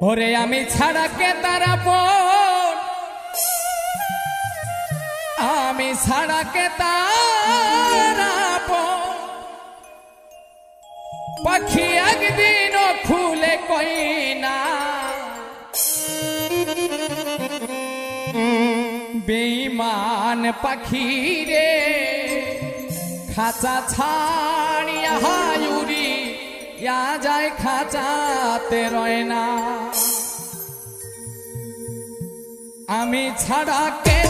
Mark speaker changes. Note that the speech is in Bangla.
Speaker 1: ওরে আমি ছাড়া কে তারা পর আমি ছাড়া কে তারা পাখি একদিন খুলে কই না। বেইমান পাখি রে খাঁচা ছাড়িয়া যায় খাঁচাতে রয় না। আমি ছাড়া কে